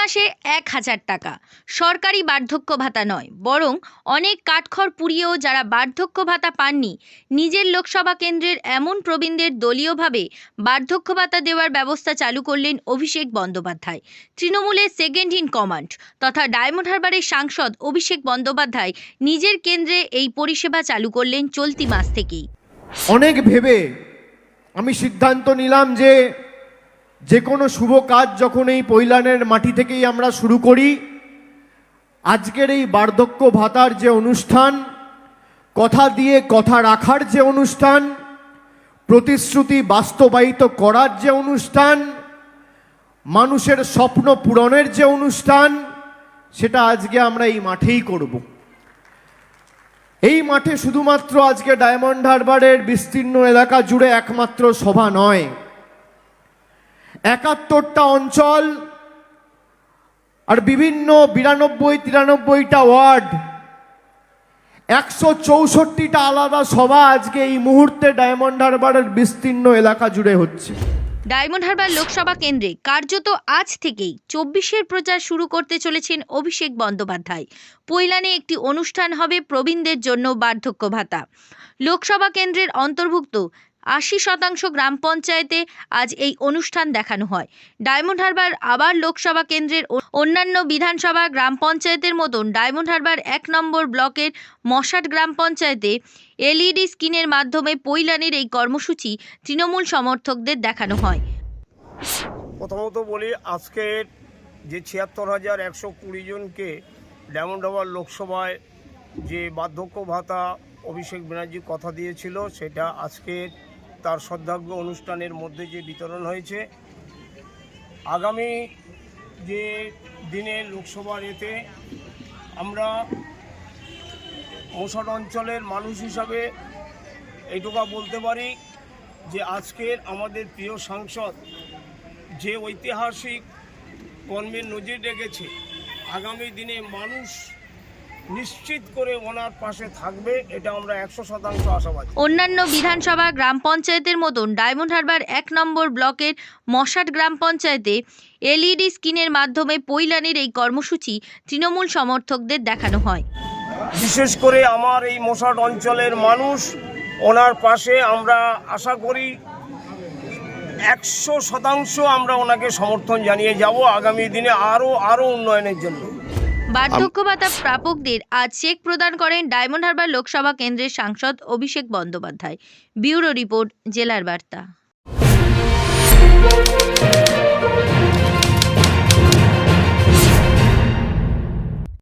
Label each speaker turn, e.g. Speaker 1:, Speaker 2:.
Speaker 1: মাসে এক হাজার টাকা। সরকারি বার্ধক্য ভাতা নয়, বরং অনেক কাঠখড় পুড়িয়েও যারা বার্ধক্য ভাতা পাননি, নিজের লোকসভা কেন্দ্রের এমন প্রবীণদের দলীয়ভাবে বার্ধক্য ভাতা দেওয়ার ব্যবস্থা চালু করলেন অভিষেক বন্দ্যোপাধ্যায়। তৃণমূলের সেকেন্ড ইন কমান্ড তথা ডায়মন্ড হারবারের সাংসদ অভিষেক বন্দ্যোপাধ্যায় নিজের কেন্দ্রে এই পরিষেবা চালু করলেন চলতি মাস থেকেই।
Speaker 2: অনেক ভেবে আমি সিদ্ধান্ত নিলাম যে যে কোনো শুভ কাজ যখন এই পৈলানের মাটি থেকেই আমরা শুরু করি, আজকের এই বার্ধক্য ভাতার যে অনুষ্ঠান, কথা দিয়ে কথা রাখার যে অনুষ্ঠান, প্রতিশ্রুতি বাস্তবায়িত করার যে অনুষ্ঠান, মানুষের স্বপ্ন পূরণের যে অনুষ্ঠান, সেটা আজকে আমরা এই মাঠেই করব। এই মাঠে শুধুমাত্র আজকে ডায়মন্ড হারবারের বিস্তীর্ণ এলাকা জুড়ে একমাত্র সভা নয় একাত্তরটা অঞ্চল আর বিভিন্ন বিরানব্বই, তিরানব্বইটা ওয়ার্ড। একশো চৌষট্টিটা আলাদা সভা আজকে এই মুহূর্তে ডায়মন্ড হারবারের বিস্তীর্ণ এলাকা জুড়ে হচ্ছে।
Speaker 1: ডায়মন্ড হারবার লোকসভা কেন্দ্রে কার্যত আজ থেকেই চব্বিশের প্রচার শুরু করতে চলেছেন অভিষেক বন্দ্যোপাধ্যায়। পৈলানে একটি অনুষ্ঠান হবে প্রবীণদের জন্য বার্ধক্য ভাতা। লোকসভা কেন্দ্রের অন্তর্ভুক্ত আশি শতাংশ গ্রাম পঞ্চায়েতে আজ এই অনুষ্ঠান দেখানো হয়। ডায়মন্ড হারবার আবার লোকসভা কেন্দ্রের অন্যান্য বিধানসভা গ্রাম পঞ্চায়েতের মতন ডায়মন্ড হারবার এক নম্বর ব্লকের মশাট গ্রাম পঞ্চায়েতে এলইডি স্ক্রিনের মাধ্যমে পৈলানের এই কর্মসূচি তৃণমূল সমর্থকদের দেখানো হয়।
Speaker 3: প্রথমত বলি আজকের যে ছিয়াত্তর হাজার একশো কুড়ি জনকে ডায়মন্ড হারবার লোকসভায় যে বার্ধক্য ভাতা অভিষেক ব্যানার্জি কথা দিয়েছিল, সেটা আজকে তার শ্রদ্ধাজ্ঞ অনুষ্ঠানের মধ্যে যে বিতরণ হয়েছে, আগামী যে দিনে লোকসভার এতে আমরা মশাট অঞ্চলের মানুষ হিসাবে এইটুকা বলতে পারি যে আজকের আমাদের প্রিয় সাংসদ যে ঐতিহাসিক কর্মের নজির রেখেছে, আগামী দিনে মানুষ নিশ্চিত করে ওনার পাশে থাকবে এটা আমরা একশো শতাংশ আশাবাদী।
Speaker 1: অন্যান্য বিধানসভা গ্রাম পঞ্চায়েতের মতন ডায়মন্ড হারবার এক নম্বর ব্লকের মশাট গ্রাম পঞ্চায়েতে এলইডি স্ক্রিনের মাধ্যমে পৈলানের এই কর্মসূচি তৃণমূল সমর্থকদের দেখানো হয়।
Speaker 3: বিশেষ করে আমার এই মশাট অঞ্চলের মানুষ ওনার পাশে আমরা আশা করি একশো শতাংশ আমরা ওনাকে সমর্থন জানিয়ে যাব। আগামী দিনে আরও আরও উন্নয়নের জন্য।
Speaker 1: বার্ধক্য ভাতা প্রাপকদের আজ চেক প্রদান করেন ডায়মন্ড হারবার লোকসভা কেন্দ্রের সাংসদ অভিষেক বন্দ্যোপাধ্যায়। ব্যুরো রিপোর্ট, জেলার বার্তা।